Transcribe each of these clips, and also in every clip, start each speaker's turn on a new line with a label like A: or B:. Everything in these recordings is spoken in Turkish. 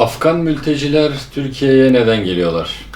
A: Afgan mülteciler Türkiye'ye neden geliyorlar?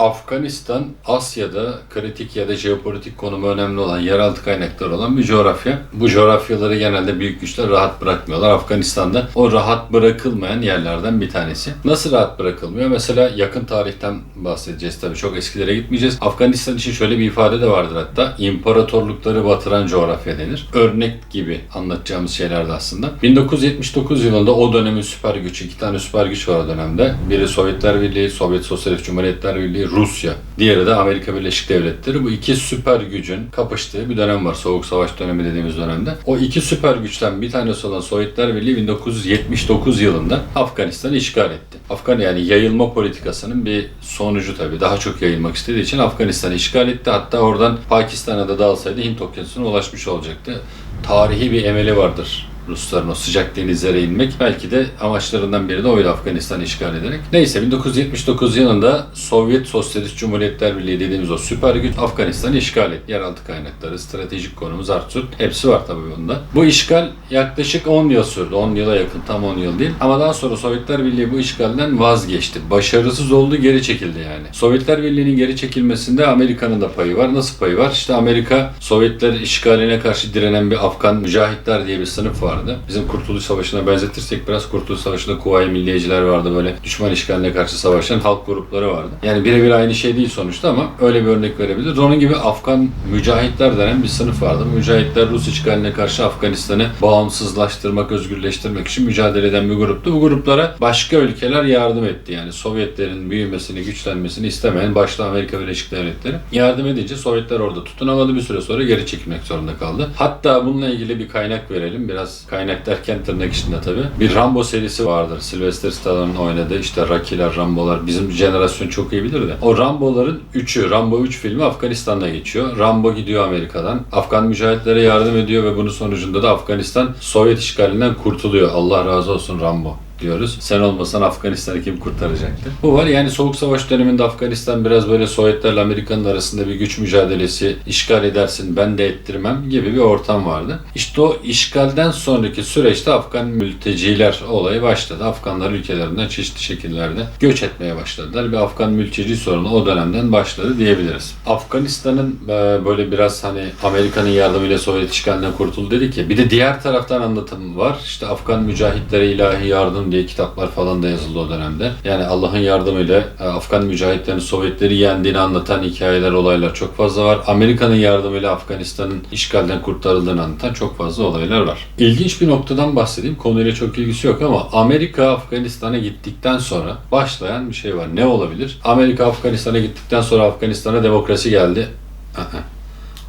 A: Afganistan, Asya'da kritik ya da jeopolitik konumu önemli olan, yeraltı kaynakları olan bir coğrafya. Bu coğrafyaları genelde büyük güçler rahat bırakmıyorlar. Afganistan'da o rahat bırakılmayan yerlerden bir tanesi. Nasıl rahat bırakılmıyor? Mesela yakın tarihten bahsedeceğiz tabii. Çok eskilere gitmeyeceğiz. Afganistan için şöyle bir ifade de vardır hatta. İmparatorlukları batıran coğrafya denir. Örnek gibi anlatacağımız şeylerdi aslında. 1979 yılında o dönemin süper gücü, iki tane süper güç var o dönemde. Biri Sovyetler Birliği, Sovyet Sosyalist Cumhuriyetler Birliği, Rusya. Diğeri de Amerika Birleşik Devletleri. Bu iki süper gücün kapıştığı bir dönem var. Soğuk Savaş dönemi dediğimiz dönemde. O iki süper güçten bir tanesi olan Sovyetler Birliği 1979 yılında Afganistan'ı işgal etti. Afgan yani yayılma politikasının bir sonucu tabii. Daha çok yayılmak istediği için Afganistan'ı işgal etti. Hatta oradan Pakistan'a da dağılsaydı Hint Okyanusu'na ulaşmış olacaktı. Tarihi bir emeli vardır Rusların o sıcak denizlere inmek. Belki de amaçlarından biri de oydu Afganistan'ı işgal ederek. Neyse 1979 yılında Sovyet Sosyalist Cumhuriyetler Birliği dediğimiz o süper güç Afganistan'ı işgal etti. Yeraltı kaynakları, stratejik konumuz Artsur. Hepsi var tabii bunda. Bu işgal yaklaşık 10 yıl sürdü. 10 yıla yakın. Tam 10 yıl değil. Ama daha sonra Sovyetler Birliği bu işgalden vazgeçti. Başarısız oldu, geri çekildi yani. Sovyetler Birliği'nin geri çekilmesinde Amerika'nın da payı var. Nasıl payı var? İşte Amerika Sovyetler işgaline karşı direnen bir Afgan mücahitler diye bir sınıf vardı. Bizim Kurtuluş Savaşı'na benzetirsek biraz Kurtuluş Savaşı'nda Kuvayi Milliyeciler vardı böyle düşman işgaline karşı savaşan halk grupları vardı. Yani birebir aynı şey değil sonuçta ama öyle bir örnek verebiliriz. Onun gibi Afgan mücahitler denen bir sınıf vardı. Mücahitler Rus işgaline karşı Afganistan'ı bağımsızlaştırmak, özgürleştirmek için mücadele eden bir gruptu. Bu gruplara başka ülkeler yardım etti. Yani Sovyetlerin büyümesini, güçlenmesini istemeyen başta Amerika Birleşik Devletleri yardım edince Sovyetler orada tutunamadı bir süre sonra geri çekilmek zorunda kaldı. Hatta bununla ilgili bir kaynak verelim. Biraz kaynak derken tırnak içinde tabii. Bir Rambo serisi vardır. Sylvester Stallone'un oynadığı işte Rocky'ler, Rambo'lar. Bizim jenerasyon çok iyi bilir de. O Rambo'ların 3'ü, Rambo 3 filmi Afganistan'da geçiyor. Rambo gidiyor Amerika'dan. Afgan mücahitlere yardım ediyor ve bunun sonucunda da Afganistan Sovyet işgalinden kurtuluyor. Allah razı olsun Rambo diyoruz. Sen olmasan Afganistan'ı kim kurtaracaktı? Bu var yani Soğuk Savaş döneminde Afganistan biraz böyle Sovyetlerle Amerika'nın arasında bir güç mücadelesi işgal edersin ben de ettirmem gibi bir ortam vardı. İşte o işgalden sonraki süreçte Afgan mülteciler olayı başladı. Afganlar ülkelerinden çeşitli şekillerde göç etmeye başladılar. Bir Afgan mülteci sorunu o dönemden başladı diyebiliriz. Afganistan'ın e, böyle biraz hani Amerika'nın yardımıyla Sovyet işgalinden kurtuldu dedi ki bir de diğer taraftan anlatım var. İşte Afgan mücahitlere ilahi yardım diye kitaplar falan da yazıldı o dönemde. Yani Allah'ın yardımıyla e, Afgan mücahitlerin Sovyetleri yendiğini anlatan hikayeler, olaylar çok fazla var. Amerika'nın yardımıyla Afganistan'ın işgalden kurtarıldığını anlatan çok fazla olaylar var. İlginç bir noktadan bahsedeyim. Konuyla çok ilgisi yok ama Amerika Afganistan'a gittikten sonra başlayan bir şey var. Ne olabilir? Amerika Afganistan'a gittikten sonra Afganistan'a demokrasi geldi.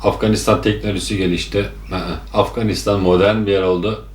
A: Afganistan teknolojisi gelişti. Afganistan modern bir yer oldu.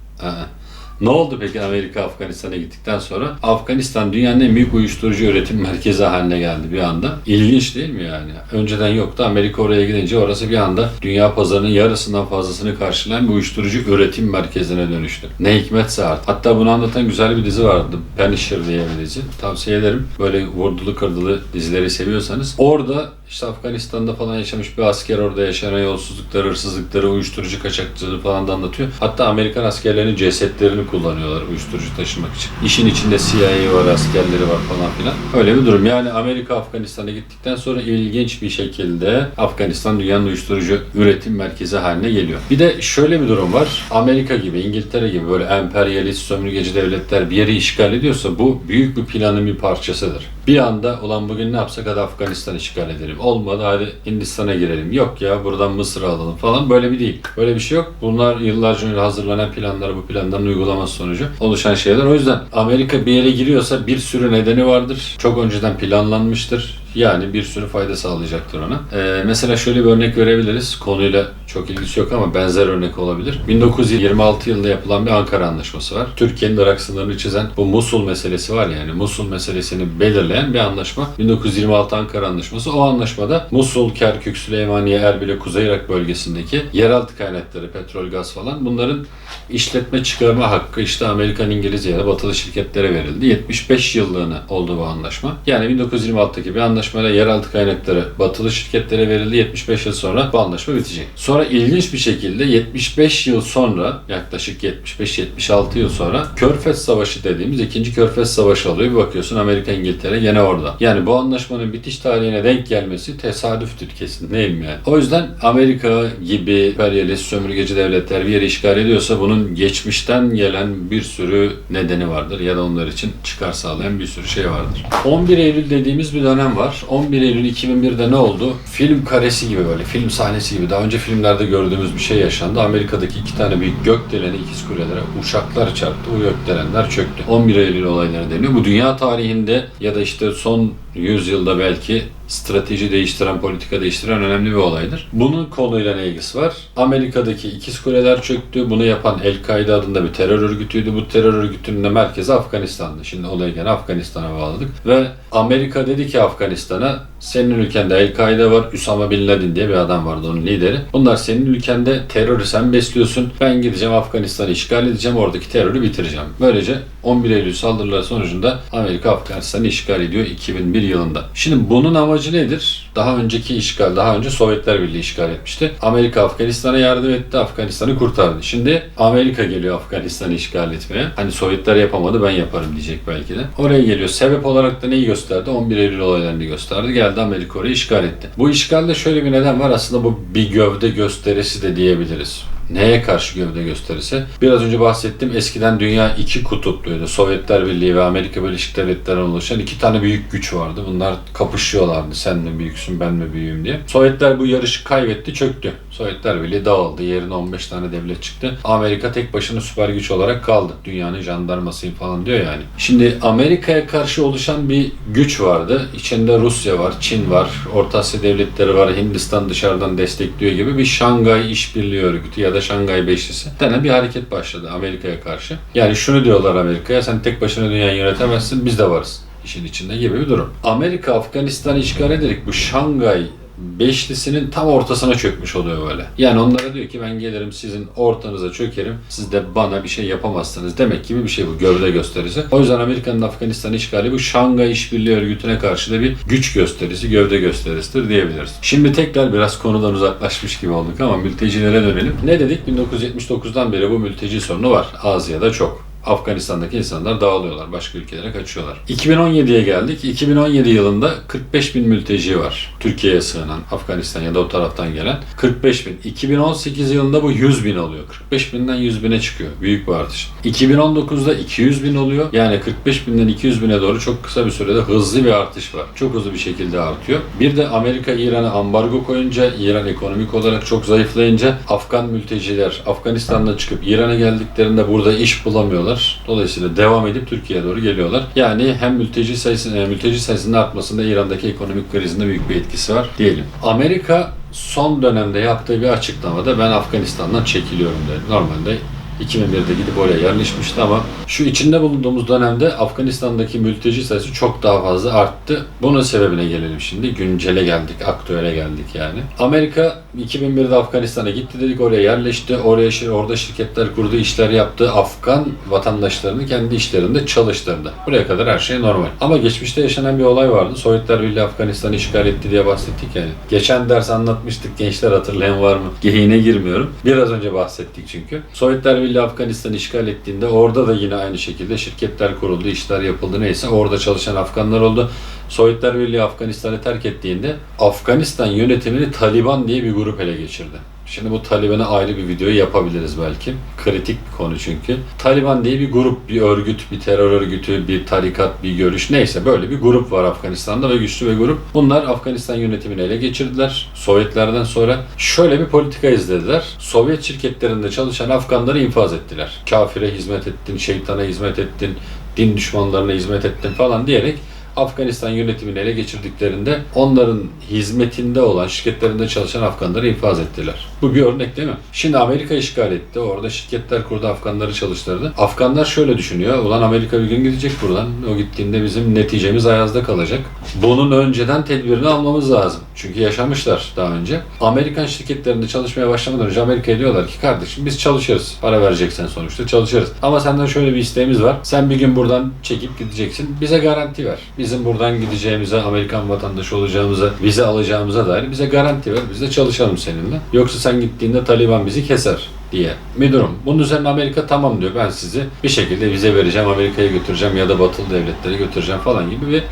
A: Ne oldu peki Amerika Afganistan'a gittikten sonra? Afganistan dünyanın en büyük uyuşturucu üretim merkezi haline geldi bir anda. İlginç değil mi yani? Önceden yoktu. Amerika oraya gidince orası bir anda dünya pazarının yarısından fazlasını karşılayan bir uyuşturucu üretim merkezine dönüştü. Ne hikmetse artık. Hatta bunu anlatan güzel bir dizi vardı. Punisher diye bir dizi. Tavsiye ederim. Böyle vurdulu kırdılı dizileri seviyorsanız. Orada işte Afganistan'da falan yaşamış bir asker orada yaşanan yolsuzlukları, hırsızlıkları, uyuşturucu kaçakçılığı falan da anlatıyor. Hatta Amerikan askerlerinin cesetlerini kullanıyorlar uyuşturucu taşımak için. İşin içinde CIA var, askerleri var falan filan. Öyle bir durum. Yani Amerika Afganistan'a gittikten sonra ilginç bir şekilde Afganistan dünyanın uyuşturucu üretim merkezi haline geliyor. Bir de şöyle bir durum var. Amerika gibi, İngiltere gibi böyle emperyalist, sömürgeci devletler bir yeri işgal ediyorsa bu büyük bir planın bir parçasıdır. Bir anda ulan bugün ne yapsak hadi Afganistan işgal edelim. Olmadı hadi Hindistan'a girelim. Yok ya buradan Mısır'ı alalım falan. Böyle bir değil. Böyle bir şey yok. Bunlar yıllarca önce hazırlanan planlar, bu planların uygulaması sonucu oluşan şeyler. O yüzden Amerika bir yere giriyorsa bir sürü nedeni vardır. Çok önceden planlanmıştır. Yani bir sürü fayda sağlayacaktır ona. Ee, mesela şöyle bir örnek verebiliriz. Konuyla çok ilgisi yok ama benzer örnek olabilir. 1926 yılında yapılan bir Ankara Anlaşması var. Türkiye'nin Irak sınırını çizen bu Musul meselesi var yani. Musul meselesini belirleyen bir anlaşma. 1926 Ankara Anlaşması. O anlaşmada Musul, Kerkük, Süleymaniye, Erbil Kuzey Irak bölgesindeki yeraltı kaynakları, petrol, gaz falan bunların işletme çıkarma hakkı işte Amerikan, İngiliz ya da batılı şirketlere verildi. 75 yıllığına oldu bu anlaşma. Yani 1926'daki bir anlaşmayla yeraltı kaynakları batılı şirketlere verildi. 75 yıl sonra bu anlaşma bitecek. Sonra ilginç bir şekilde 75 yıl sonra yaklaşık 75-76 yıl sonra Körfez Savaşı dediğimiz ikinci Körfez Savaşı oluyor. Bir bakıyorsun Amerika İngiltere gene orada. Yani bu anlaşmanın bitiş tarihine denk gelmesi tesadüftür kesin mi yani? O yüzden Amerika gibi emperyalist sömürgeci devletler bir yeri işgal ediyorsa bunun geçmişten gelen bir sürü nedeni vardır ya da onlar için çıkar sağlayan bir sürü şey vardır. 11 Eylül dediğimiz bir dönem var. 11 Eylül 2001'de ne oldu? Film karesi gibi böyle, film sahnesi gibi. Daha önce filmlerde gördüğümüz bir şey yaşandı. Amerika'daki iki tane büyük gökdeleni ikiz kulelere uçaklar çarptı. Bu gökdelenler çöktü. 11 Eylül olayları deniyor. Bu dünya tarihinde ya da işte son 100 yılda belki strateji değiştiren, politika değiştiren önemli bir olaydır. Bunun konuyla ne ilgisi var? Amerika'daki ikiz kuleler çöktü. Bunu yapan El-Kaide adında bir terör örgütüydü. Bu terör örgütünün de merkezi Afganistan'dı. Şimdi olayı gene Afganistan'a bağladık. Ve Amerika dedi ki Afganistan'a senin ülkende El-Kaide var, Usama Bin Laden diye bir adam vardı onun lideri. Bunlar senin ülkende terörü sen besliyorsun. Ben gideceğim Afganistan'ı işgal edeceğim, oradaki terörü bitireceğim. Böylece 11 Eylül saldırıları sonucunda Amerika Afganistan'ı işgal ediyor 2001 yılında. Şimdi bunun amacı nedir? Daha önceki işgal, daha önce Sovyetler Birliği işgal etmişti. Amerika Afganistan'a yardım etti, Afganistan'ı kurtardı. Şimdi Amerika geliyor Afganistan'ı işgal etmeye. Hani Sovyetler yapamadı ben yaparım diyecek belki de. Oraya geliyor. Sebep olarak da neyi gösterdi? 11 Eylül olaylarını gösterdi. Geldi Amerika orayı işgal etti. Bu işgalde şöyle bir neden var. Aslında bu bir gövde gösterisi de diyebiliriz. Neye karşı gövde gösterisi? Biraz önce bahsettim. Eskiden dünya iki kutupluydu. Sovyetler Birliği ve Amerika Birleşik Devletleri'nden oluşan iki tane büyük güç vardı. Bunlar kapışıyorlardı. Sen mi büyüksün, ben mi büyüğüm diye. Sovyetler bu yarışı kaybetti, çöktü. Sovyetler Birliği dağıldı. Yerine 15 tane devlet çıktı. Amerika tek başına süper güç olarak kaldı. Dünyanın jandarmasıyım falan diyor yani. Şimdi Amerika'ya karşı oluşan bir güç vardı. İçinde Rusya var, Çin var, Orta Asya devletleri var, Hindistan dışarıdan destekliyor gibi bir Şangay İşbirliği Örgütü ya da Şangay Beşlisi denen bir hareket başladı Amerika'ya karşı. Yani şunu diyorlar Amerika'ya, sen tek başına dünyayı yönetemezsin, biz de varız işin içinde gibi bir durum. Amerika Afganistan'ı işgal ederek bu Şangay beşlisinin tam ortasına çökmüş oluyor böyle. Yani onlara diyor ki ben gelirim sizin ortanıza çökerim. Siz de bana bir şey yapamazsınız. Demek gibi bir şey bu gövde gösterisi. O yüzden Amerika'nın Afganistan işgali bu Şangay İşbirliği Örgütü'ne karşı da bir güç gösterisi, gövde gösterisidir diyebiliriz. Şimdi tekrar biraz konudan uzaklaşmış gibi olduk ama mültecilere dönelim. Ne dedik? 1979'dan beri bu mülteci sorunu var. Asya'da çok. Afganistan'daki insanlar dağılıyorlar. Başka ülkelere kaçıyorlar. 2017'ye geldik. 2017 yılında 45 bin mülteci var. Türkiye'ye sığınan, Afganistan ya da o taraftan gelen. 45 bin. 2018 yılında bu 100 bin oluyor. 45 binden 100 bine çıkıyor. Büyük bir artış. 2019'da 200 bin oluyor. Yani 45 binden 200 bine doğru çok kısa bir sürede hızlı bir artış var. Çok hızlı bir şekilde artıyor. Bir de Amerika İran'a ambargo koyunca, İran ekonomik olarak çok zayıflayınca Afgan mülteciler Afganistan'dan çıkıp İran'a geldiklerinde burada iş bulamıyorlar. Dolayısıyla devam edip Türkiye'ye doğru geliyorlar. Yani hem mülteci sayısının mülteci sayısının artmasında İran'daki ekonomik krizinde büyük bir etkisi var diyelim. Amerika son dönemde yaptığı bir açıklamada ben Afganistan'dan çekiliyorum dedi. Normalde 2001'de gidip oraya yerleşmişti ama şu içinde bulunduğumuz dönemde Afganistan'daki mülteci sayısı çok daha fazla arttı. Bunun sebebine gelelim şimdi. Güncele geldik, aktüele geldik yani. Amerika 2001'de Afganistan'a gitti dedik oraya yerleşti. Oraya şir- orada şirketler kurdu, işler yaptı. Afgan vatandaşlarını kendi işlerinde çalıştırdı. Buraya kadar her şey normal. Ama geçmişte yaşanan bir olay vardı. Sovyetler Birliği Afganistan'ı işgal etti diye bahsettik yani. Geçen ders anlatmıştık. Gençler hatırlayan var mı? Geyiğine girmiyorum. Biraz önce bahsettik çünkü. Sovyetler Birliği Afganistan'ı işgal ettiğinde orada da yine aynı şekilde şirketler kuruldu, işler yapıldı neyse orada çalışan Afganlar oldu. Sovyetler Birliği Afganistan'ı terk ettiğinde Afganistan yönetimini Taliban diye bir grup ele geçirdi. Şimdi bu Taliban'a ayrı bir video yapabiliriz belki. Kritik bir konu çünkü. Taliban diye bir grup, bir örgüt, bir terör örgütü, bir tarikat, bir görüş neyse böyle bir grup var Afganistan'da ve güçlü bir grup. Bunlar Afganistan yönetimini ele geçirdiler. Sovyetlerden sonra şöyle bir politika izlediler. Sovyet şirketlerinde çalışan Afganları infaz ettiler. Kafire hizmet ettin, şeytana hizmet ettin, din düşmanlarına hizmet ettin falan diyerek Afganistan yönetimini ele geçirdiklerinde onların hizmetinde olan şirketlerinde çalışan Afganları infaz ettiler. Bu bir örnek değil mi? Şimdi Amerika işgal etti. Orada şirketler kurdu Afganları çalıştırdı. Afganlar şöyle düşünüyor. Ulan Amerika bir gün gidecek buradan. O gittiğinde bizim neticemiz ayazda kalacak. Bunun önceden tedbirini almamız lazım. Çünkü yaşamışlar daha önce. Amerikan şirketlerinde çalışmaya başlamadan önce Amerika'ya diyorlar ki kardeşim biz çalışırız. Para vereceksen sonuçta çalışırız. Ama senden şöyle bir isteğimiz var. Sen bir gün buradan çekip gideceksin. Bize garanti ver. Bizim buradan gideceğimize, Amerikan vatandaşı olacağımıza, vize alacağımıza dair bize garanti ver. Biz de çalışalım seninle. Yoksa sen gittiğinde Taliban bizi keser diye bir durum. Bunun üzerine Amerika tamam diyor ben sizi bir şekilde vize vereceğim Amerika'ya götüreceğim ya da batılı devletlere götüreceğim falan gibi bir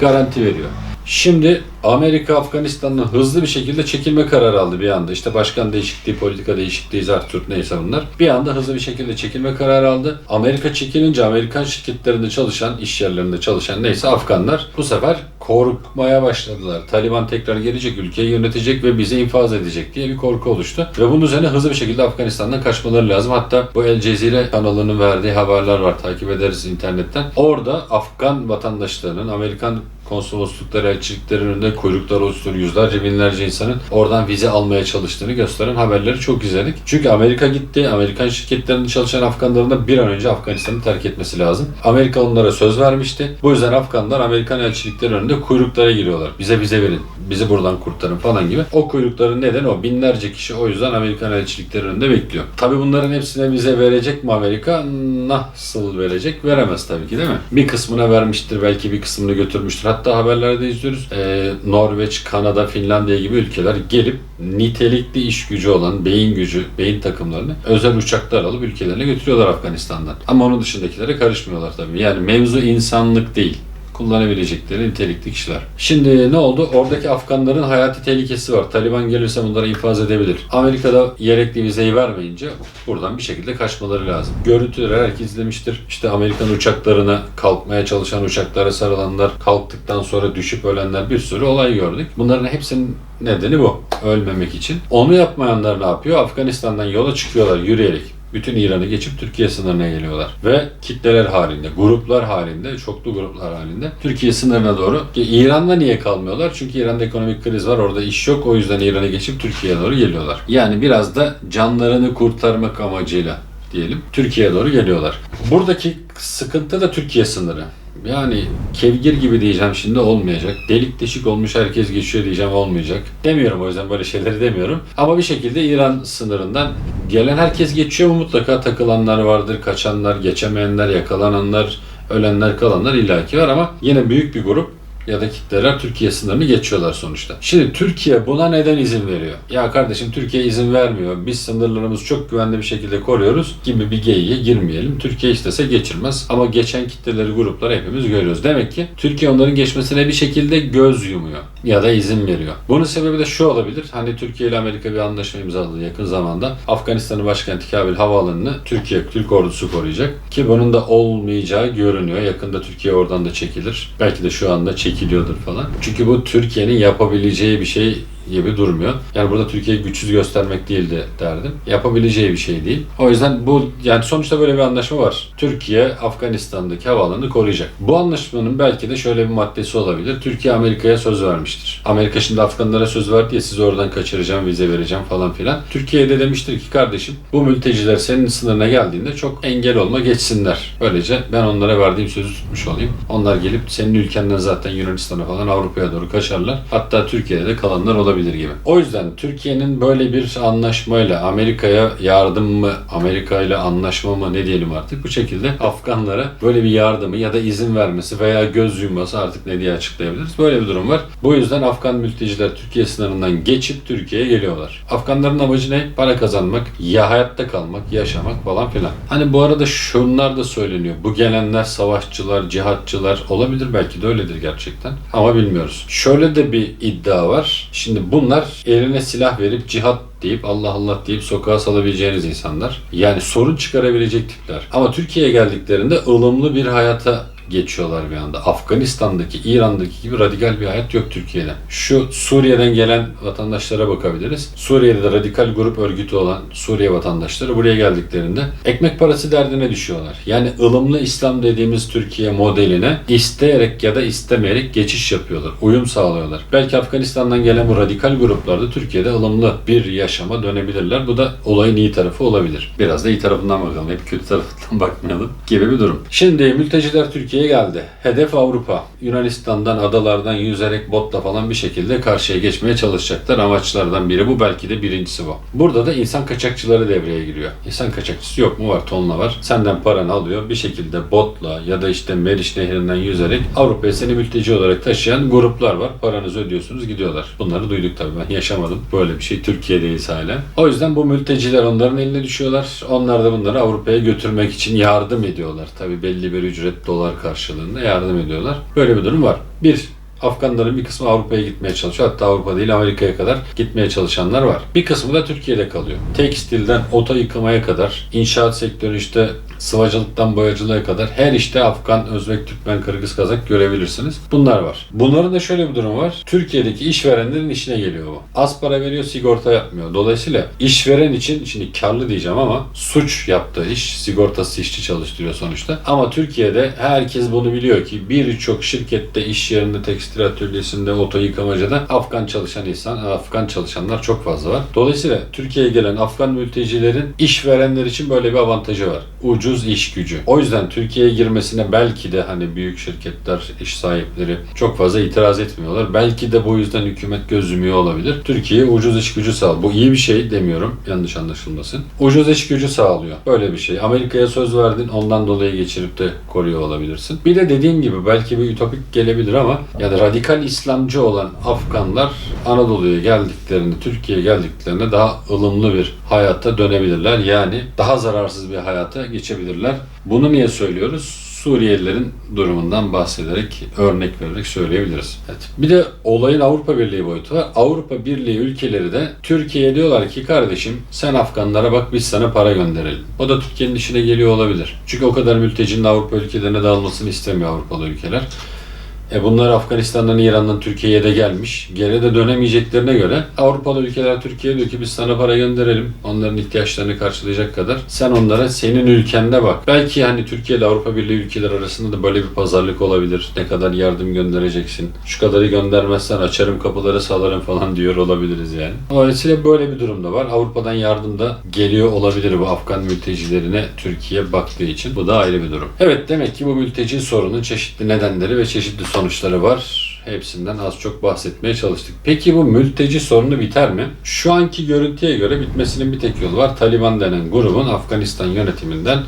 A: garanti veriyor. Şimdi Amerika Afganistan'dan hızlı bir şekilde çekilme kararı aldı bir anda. İşte başkan değişikliği, politika değişikliği, Zartürk neyse bunlar. Bir anda hızlı bir şekilde çekilme kararı aldı. Amerika çekilince Amerikan şirketlerinde çalışan, iş yerlerinde çalışan neyse Afganlar bu sefer korkmaya başladılar. Taliban tekrar gelecek, ülkeyi yönetecek ve bizi infaz edecek diye bir korku oluştu. Ve bunun üzerine hızlı bir şekilde Afganistan'dan kaçmaları lazım. Hatta bu El Cezire kanalının verdiği haberler var. Takip ederiz internetten. Orada Afgan vatandaşlarının Amerikan konsoloslukları, elçiliklerin önünde kuyruklar oluşturuyor. Yüzlerce, binlerce insanın oradan vize almaya çalıştığını gösteren haberleri çok izledik. Çünkü Amerika gitti. Amerikan şirketlerinde çalışan Afganların da bir an önce Afganistan'ı terk etmesi lazım. Amerika onlara söz vermişti. Bu yüzden Afganlar Amerikan elçilikleri önünde kuyruklara giriyorlar. Bize vize verin. Bizi buradan kurtarın falan gibi. O kuyrukların nedeni o. Binlerce kişi o yüzden Amerikan elçilikleri önünde bekliyor. Tabi bunların hepsine vize verecek mi Amerika? Nasıl verecek? Veremez tabii ki değil mi? Bir kısmına vermiştir. Belki bir kısmını götürmüştür. Hatta haberlerde izliyoruz. Ee, Norveç, Kanada, Finlandiya gibi ülkeler gelip nitelikli iş gücü olan beyin gücü, beyin takımlarını özel uçaklar alıp ülkelerine götürüyorlar Afganistan'dan. Ama onun dışındakilere karışmıyorlar tabii. Yani mevzu insanlık değil kullanabilecekleri nitelikli kişiler. Şimdi ne oldu? Oradaki Afganların hayati tehlikesi var. Taliban gelirse bunları infaz edebilir. Amerika'da gerekli vizeyi vermeyince buradan bir şekilde kaçmaları lazım. Görüntüleri herkes izlemiştir. İşte Amerikan uçaklarına kalkmaya çalışan uçaklara sarılanlar, kalktıktan sonra düşüp ölenler bir sürü olay gördük. Bunların hepsinin nedeni bu. Ölmemek için. Onu yapmayanlar ne yapıyor? Afganistan'dan yola çıkıyorlar yürüyerek bütün İran'ı geçip Türkiye sınırına geliyorlar. Ve kitleler halinde, gruplar halinde, çoklu gruplar halinde Türkiye sınırına doğru. İran'da niye kalmıyorlar? Çünkü İran'da ekonomik kriz var, orada iş yok. O yüzden İran'ı geçip Türkiye'ye doğru geliyorlar. Yani biraz da canlarını kurtarmak amacıyla diyelim Türkiye'ye doğru geliyorlar. Buradaki sıkıntı da Türkiye sınırı. Yani kevgir gibi diyeceğim şimdi olmayacak. Delik deşik olmuş herkes geçiyor diyeceğim olmayacak. Demiyorum o yüzden böyle şeyleri demiyorum. Ama bir şekilde İran sınırından gelen herkes geçiyor mu mutlaka takılanlar vardır, kaçanlar, geçemeyenler, yakalananlar, ölenler, kalanlar illaki var ama yine büyük bir grup ya da kitleler Türkiye sınırını geçiyorlar sonuçta. Şimdi Türkiye buna neden izin veriyor? Ya kardeşim Türkiye izin vermiyor. Biz sınırlarımızı çok güvenli bir şekilde koruyoruz gibi bir geyiğe girmeyelim. Türkiye istese geçirmez. Ama geçen kitleleri, grupları hepimiz görüyoruz. Demek ki Türkiye onların geçmesine bir şekilde göz yumuyor. Ya da izin veriyor. Bunun sebebi de şu olabilir. Hani Türkiye ile Amerika bir anlaşma imzaladı yakın zamanda. Afganistan'ın başkenti Kabil havaalanını Türkiye, Türk ordusu koruyacak. Ki bunun da olmayacağı görünüyor. Yakında Türkiye oradan da çekilir. Belki de şu anda çekiliyordur falan. Çünkü bu Türkiye'nin yapabileceği bir şey gibi durmuyor. Yani burada Türkiye'yi güçsüz göstermek değildi derdim. Yapabileceği bir şey değil. O yüzden bu yani sonuçta böyle bir anlaşma var. Türkiye Afganistan'daki havaalanını koruyacak. Bu anlaşmanın belki de şöyle bir maddesi olabilir. Türkiye Amerika'ya söz vermiştir. Amerika şimdi Afganlara söz verdi ya sizi oradan kaçıracağım, vize vereceğim falan filan. Türkiye de demiştir ki kardeşim bu mülteciler senin sınırına geldiğinde çok engel olma geçsinler. Böylece ben onlara verdiğim sözü tutmuş olayım. Onlar gelip senin ülkenden zaten Yunanistan'a falan Avrupa'ya doğru kaçarlar. Hatta Türkiye'de de kalanlar olabilir gibi. O yüzden Türkiye'nin böyle bir anlaşmayla Amerika'ya yardım mı, Amerika ile anlaşma mı ne diyelim artık bu şekilde Afganlara böyle bir yardımı ya da izin vermesi veya göz yumması artık ne diye açıklayabiliriz. Böyle bir durum var. Bu yüzden Afgan mülteciler Türkiye sınırından geçip Türkiye'ye geliyorlar. Afganların amacı ne? Para kazanmak, ya hayatta kalmak, yaşamak falan filan. Hani bu arada şunlar da söyleniyor. Bu gelenler savaşçılar, cihatçılar olabilir belki de öyledir gerçekten. Ama bilmiyoruz. Şöyle de bir iddia var. Şimdi bunlar eline silah verip cihat deyip Allah Allah deyip sokağa salabileceğiniz insanlar. Yani sorun çıkarabilecek tipler. Ama Türkiye'ye geldiklerinde ılımlı bir hayata geçiyorlar bir anda. Afganistan'daki, İran'daki gibi radikal bir hayat yok Türkiye'de. Şu Suriye'den gelen vatandaşlara bakabiliriz. Suriye'de de radikal grup örgütü olan Suriye vatandaşları buraya geldiklerinde ekmek parası derdine düşüyorlar. Yani ılımlı İslam dediğimiz Türkiye modeline isteyerek ya da istemeyerek geçiş yapıyorlar. Uyum sağlıyorlar. Belki Afganistan'dan gelen bu radikal gruplar da Türkiye'de ılımlı bir yaşama dönebilirler. Bu da olayın iyi tarafı olabilir. Biraz da iyi tarafından bakalım. Hep kötü tarafından bakmayalım gibi bir durum. Şimdi mülteciler Türkiye'ye geldi. Hedef Avrupa. Yunanistan'dan, adalardan yüzerek botla falan bir şekilde karşıya geçmeye çalışacaklar. Amaçlardan biri bu. Belki de birincisi bu. Burada da insan kaçakçıları devreye giriyor. İnsan kaçakçısı yok mu? Var. Tonla var. Senden paranı alıyor. Bir şekilde botla ya da işte Meriç Nehri'nden yüzerek Avrupa'ya seni mülteci olarak taşıyan gruplar var. Paranızı ödüyorsunuz gidiyorlar. Bunları duyduk tabii. Ben yaşamadım. Böyle bir şey Türkiye'deyiz hala. O yüzden bu mülteciler onların eline düşüyorlar. Onlar da bunları Avrupa'ya götürmek için yardım ediyorlar. Tabii belli bir ücret dolar karşılığında yardım ediyorlar. Böyle bir durum var. Bir, Afganların bir kısmı Avrupa'ya gitmeye çalışıyor. Hatta Avrupa değil Amerika'ya kadar gitmeye çalışanlar var. Bir kısmı da Türkiye'de kalıyor. Tekstilden ota yıkamaya kadar, inşaat sektörü işte sıvacılıktan boyacılığa kadar her işte Afgan, Özbek, Türkmen, Kırgız, Kazak görebilirsiniz. Bunlar var. Bunların da şöyle bir durum var. Türkiye'deki işverenlerin işine geliyor bu. Az para veriyor, sigorta yapmıyor. Dolayısıyla işveren için şimdi karlı diyeceğim ama suç yaptığı iş, sigortası işçi çalıştırıyor sonuçta. Ama Türkiye'de herkes bunu biliyor ki birçok şirkette, iş yerinde, tekstil atölyesinde, oto yıkamacada Afgan çalışan insan, Afgan çalışanlar çok fazla var. Dolayısıyla Türkiye'ye gelen Afgan mültecilerin işverenler için böyle bir avantajı var. Ucuz iş gücü. O yüzden Türkiye'ye girmesine belki de hani büyük şirketler, iş sahipleri çok fazla itiraz etmiyorlar. Belki de bu yüzden hükümet göz yumuyor olabilir. Türkiye ucuz iş gücü sağlıyor. Bu iyi bir şey demiyorum. Yanlış anlaşılmasın. Ucuz iş gücü sağlıyor. Böyle bir şey. Amerika'ya söz verdin ondan dolayı geçirip de koruyor olabilirsin. Bir de dediğim gibi belki bir ütopik gelebilir ama yani radikal İslamcı olan Afganlar Anadolu'ya geldiklerinde, Türkiye'ye geldiklerinde daha ılımlı bir hayata dönebilirler. Yani daha zararsız bir hayata geçebilirler. Bunu niye söylüyoruz? Suriyelilerin durumundan bahsederek, örnek vererek söyleyebiliriz. Evet. Bir de olayın Avrupa Birliği boyutu var. Avrupa Birliği ülkeleri de Türkiye'ye diyorlar ki kardeşim sen Afganlara bak biz sana para gönderelim. O da Türkiye'nin işine geliyor olabilir. Çünkü o kadar mültecinin Avrupa ülkelerine dağılmasını istemiyor Avrupalı ülkeler. E bunlar Afganistan'dan, İran'dan Türkiye'ye de gelmiş. Geri de dönemeyeceklerine göre Avrupalı ülkeler Türkiye'ye diyor ki biz sana para gönderelim. Onların ihtiyaçlarını karşılayacak kadar. Sen onlara senin ülkende bak. Belki hani Türkiye ile Avrupa Birliği ülkeler arasında da böyle bir pazarlık olabilir. Ne kadar yardım göndereceksin. Şu kadarı göndermezsen açarım kapıları salarım falan diyor olabiliriz yani. Dolayısıyla böyle bir durumda var. Avrupa'dan yardım da geliyor olabilir bu Afgan mültecilerine Türkiye baktığı için. Bu da ayrı bir durum. Evet demek ki bu mülteci sorunun çeşitli nedenleri ve çeşitli sonuçları var. Hepsinden az çok bahsetmeye çalıştık. Peki bu mülteci sorunu biter mi? Şu anki görüntüye göre bitmesinin bir tek yolu var. Taliban denen grubun Afganistan yönetiminden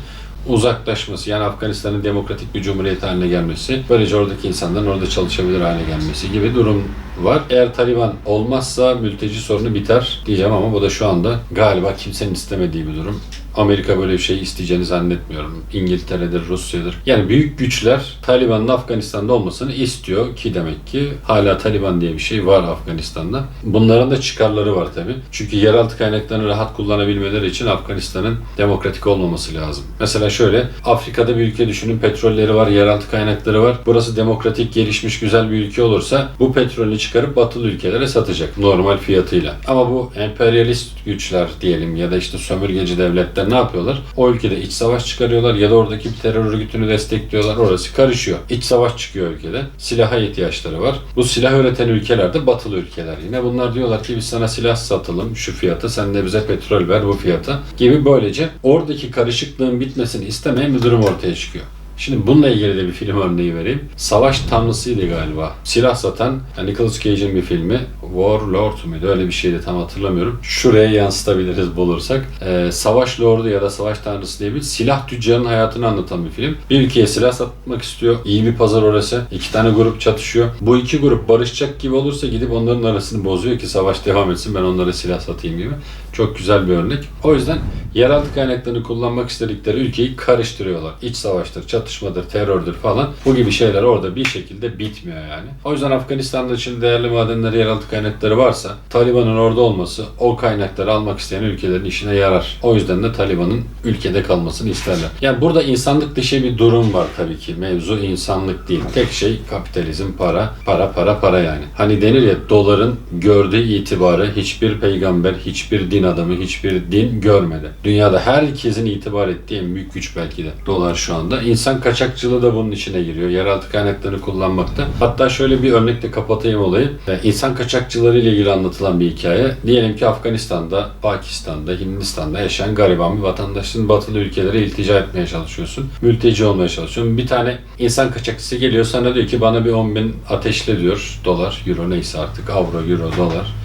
A: uzaklaşması yani Afganistan'ın demokratik bir cumhuriyet haline gelmesi, böylece oradaki insanların orada çalışabilir hale gelmesi gibi durum var. Eğer Taliban olmazsa mülteci sorunu biter diyeceğim ama bu da şu anda galiba kimsenin istemediği bir durum. Amerika böyle bir şey isteyeceğini zannetmiyorum. İngiltere'dir, Rusya'dır. Yani büyük güçler Taliban'ın Afganistan'da olmasını istiyor ki demek ki hala Taliban diye bir şey var Afganistan'da. Bunların da çıkarları var tabi. Çünkü yeraltı kaynaklarını rahat kullanabilmeleri için Afganistan'ın demokratik olmaması lazım. Mesela şöyle Afrika'da bir ülke düşünün petrolleri var, yeraltı kaynakları var. Burası demokratik, gelişmiş, güzel bir ülke olursa bu petrolü çıkarıp batılı ülkelere satacak normal fiyatıyla. Ama bu emperyalist güçler diyelim ya da işte sömürgeci devletler ne yapıyorlar? O ülkede iç savaş çıkarıyorlar ya da oradaki bir terör örgütünü destekliyorlar. Orası karışıyor. İç savaş çıkıyor ülkede. Silaha ihtiyaçları var. Bu silah üreten ülkeler de batılı ülkeler. Yine bunlar diyorlar ki biz sana silah satalım şu fiyata sen de bize petrol ver bu fiyata gibi böylece oradaki karışıklığın bitmesini istemeyen bir durum ortaya çıkıyor. Şimdi bununla ilgili de bir film örneği vereyim. Savaş tanrısıydı galiba. Silah satan yani Nicolas Cage'in bir filmi. Warlord muydu? Öyle bir şeydi tam hatırlamıyorum. Şuraya yansıtabiliriz bulursak. Ee, Savaş Lordu ya da Savaş Tanrısı diye bir silah tüccarının hayatını anlatan bir film. Bir ülkeye silah satmak istiyor. İyi bir pazar orası. İki tane grup çatışıyor. Bu iki grup barışacak gibi olursa gidip onların arasını bozuyor ki savaş devam etsin ben onlara silah satayım gibi. Çok güzel bir örnek. O yüzden yeraltı kaynaklarını kullanmak istedikleri ülkeyi karıştırıyorlar. İç savaştır, çatışmadır, terördür falan. Bu gibi şeyler orada bir şekilde bitmiyor yani. O yüzden Afganistan'da şimdi değerli madenleri, yeraltı kaynakları varsa Taliban'ın orada olması o kaynakları almak isteyen ülkelerin işine yarar. O yüzden de Taliban'ın ülkede kalmasını isterler. Yani burada insanlık dışı bir durum var tabii ki. Mevzu insanlık değil. Tek şey kapitalizm, para, para, para, para yani. Hani denir ya doların gördüğü itibarı hiçbir peygamber, hiçbir din adamı, hiçbir din görmedi. Dünyada herkesin itibar ettiği en büyük güç belki de dolar şu anda. İnsan kaçakçılığı da bunun içine giriyor. Yeraltı kaynaklarını kullanmakta. Hatta şöyle bir örnekle kapatayım olayı. Yani insan kaçakçıları ile ilgili anlatılan bir hikaye. Diyelim ki Afganistan'da, Pakistan'da, Hindistan'da yaşayan gariban bir vatandaşın batılı ülkelere iltica etmeye çalışıyorsun. Mülteci olmaya çalışıyorsun. Bir tane insan kaçakçısı geliyor sana diyor ki bana bir 10 bin ateşle diyor. Dolar, euro neyse artık avro, euro, dolar.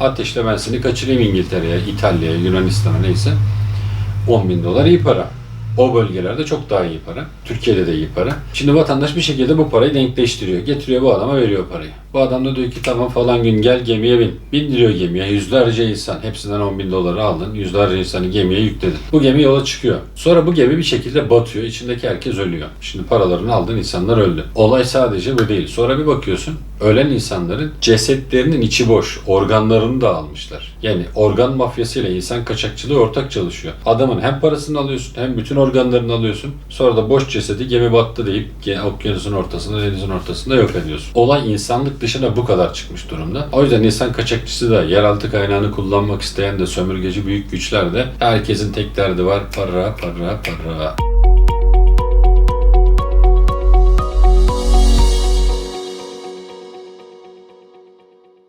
A: Ateşle ben seni kaçırayım İngiltere'ye, İtalya'ya, Yunanistan'a neyse. 10 bin dolar iyi para. O bölgelerde çok daha iyi para. Türkiye'de de iyi para. Şimdi vatandaş bir şekilde bu parayı denkleştiriyor. Getiriyor bu adama veriyor parayı. Bu adam da diyor ki tamam falan gün gel gemiye bin. Bindiriyor gemiye. Yüzlerce insan. Hepsinden 10 bin doları aldın. Yüzlerce insanı gemiye yükledin. Bu gemi yola çıkıyor. Sonra bu gemi bir şekilde batıyor. İçindeki herkes ölüyor. Şimdi paralarını aldın insanlar öldü. Olay sadece bu değil. Sonra bir bakıyorsun ölen insanların cesetlerinin içi boş. Organlarını da almışlar. Yani organ mafyasıyla insan kaçakçılığı ortak çalışıyor. Adamın hem parasını alıyorsun hem bütün organlarını alıyorsun. Sonra da boş cesedi gemi battı deyip okyanusun ortasında, denizin ortasında yok ediyorsun. Olay insanlık dışına bu kadar çıkmış durumda. O yüzden insan kaçakçısı da yeraltı kaynağını kullanmak isteyen de sömürgeci büyük güçler de herkesin tek derdi var para para para.